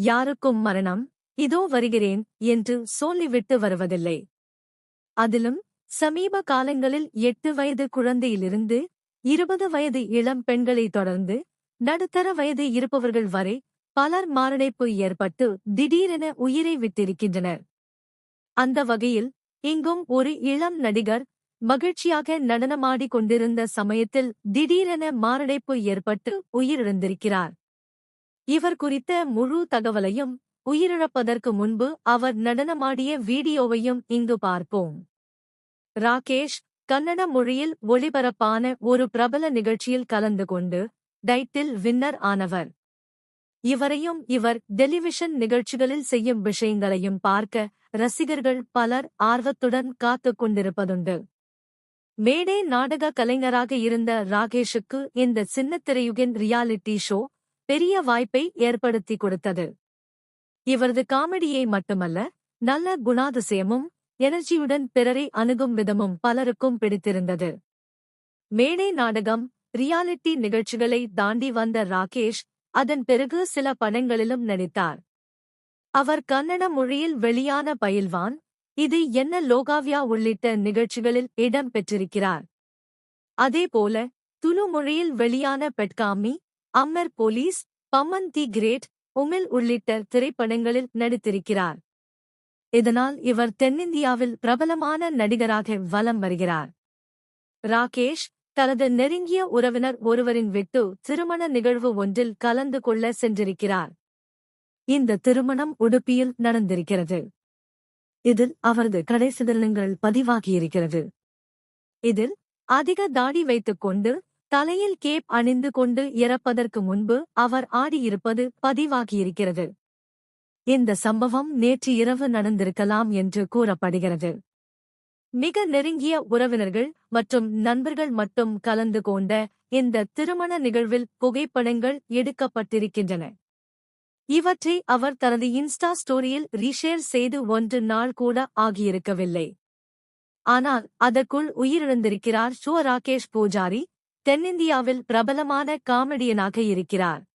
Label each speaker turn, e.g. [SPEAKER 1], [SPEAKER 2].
[SPEAKER 1] யாருக்கும் மரணம்? இதோ வருகிறேன் என்று சொல்லிவிட்டு வருவதில்லை. அதிலும் சமீப காலங்களில் எட்டு வயது குழந்தையிலிருந்து இருபது வயது இளம் பெண்களை தொடர்ந்து நடுத்தர வயது இருப்பவர்கள் வரை பலர் மாரடைப்பு ஏற்பட்டு திடீரென உயிரை விட்டிருக்கின்றனர். அந்த வகையில் இங்கும் ஒரு இளம் நடிகர் மகிழ்ச்சியாக நடனமாடிக் கொண்டிருந்த சமயத்தில் திடீரென மாரடைப்பு ஏற்பட்டு உயிரிழந்திருக்கிறார். இவர் குறித்த முழு தகவலையும் உயிரிழப்பதற்கு முன்பு அவர் நடனமாடிய வீடியோவையும் இங்கு பார்ப்போம். ராகேஷ் கன்னட மொழியில் ஒளிபரப்பான ஒரு பிரபல நிகழ்ச்சியில் கலந்து கொண்டு டைட்டில் வின்னர் ஆனவர். இவரையும் இவர் டெலிவிஷன் நிகழ்ச்சிகளில் செய்யும் விஷயங்களையும் பார்க்க ரசிகர்கள் பலர் ஆர்வத்துடன் காத்துக் கொண்டிருப்பதுண்டு. மேடை நாடக கலைஞராக இருந்த ராகேஷுக்கு இந்த சின்னத்திரையுகின் ரியாலிட்டி ஷோ பெரிய வாய்ப்பை ஏற்படுத்தி கொடுத்தது. இவரது காமெடியை மட்டுமல்ல நல்ல குணாதிசயமும் எனர்ஜியுடன் பிறரை அணுகும் விதமும் பலருக்கும் பிடித்திருந்தது. மேடை நாடகம் ரியாலிட்டி நிகழ்ச்சிகளை தாண்டி வந்த ராகேஷ் அதன் பிறகு சில படங்களிலும் நடித்தார். அவர் கன்னட மொழியில் வெளியான பயில்வான் இது என்ன லோகாவ்யா உள்ளிட்ட நிகழ்ச்சிகளில் இடம் பெற்றிருக்கிறார். அதேபோல துலு மொழியில் வெளியான பெட்காமி அம்மர் போலீஸ் பம்மன் தி கிரேட் உமில் உள்ளிட்ட திரைப்படங்களில் நடித்திருக்கிறார். இதனால் இவர் தென்னிந்தியாவில் பிரபலமான நடிகராக வலம் வருகிறார். ராகேஷ் தனது நெருங்கிய உறவினர் ஒருவரின் விட்டு திருமண நிகழ்வு ஒன்றில் கலந்து கொள்ள சென்றிருக்கிறார். இந்த திருமணம் உடுப்பியில் நடந்திருக்கிறது. இதில் அவரது கடைசி தினங்கள் பதிவாகியிருக்கிறது. இதில் அதிக தாடி வைத்துக் கொண்டு தலையில் கேப் அணிந்து கொண்டு இறப்பதற்கு முன்பு அவர் ஆடியிருப்பது பதிவாகியிருக்கிறது. இந்த சம்பவம் நேற்று இரவு நடந்திருக்கலாம் என்று கூறப்படுகிறது. மிக நெருங்கிய உறவினர்கள் மற்றும் நண்பர்கள் மட்டும் கலந்து கொண்ட இந்த திருமண நிகழ்வில் புகைப்படங்கள் எடுக்கப்பட்டிருக்கின்றன. இவற்றை அவர் தனது இன்ஸ்டா ஸ்டோரியில் ரீஷேர் செய்து ஒன்று நாள் கூட ஆகியிருக்கவில்லை. ஆனால் அதற்குள் உயிரிழந்திருக்கிறார் ஷோ ராகேஷ் பூஜாரி தென்னிந்தியாவில் பிரபலமான காமெடியனாக இருக்கிறார்.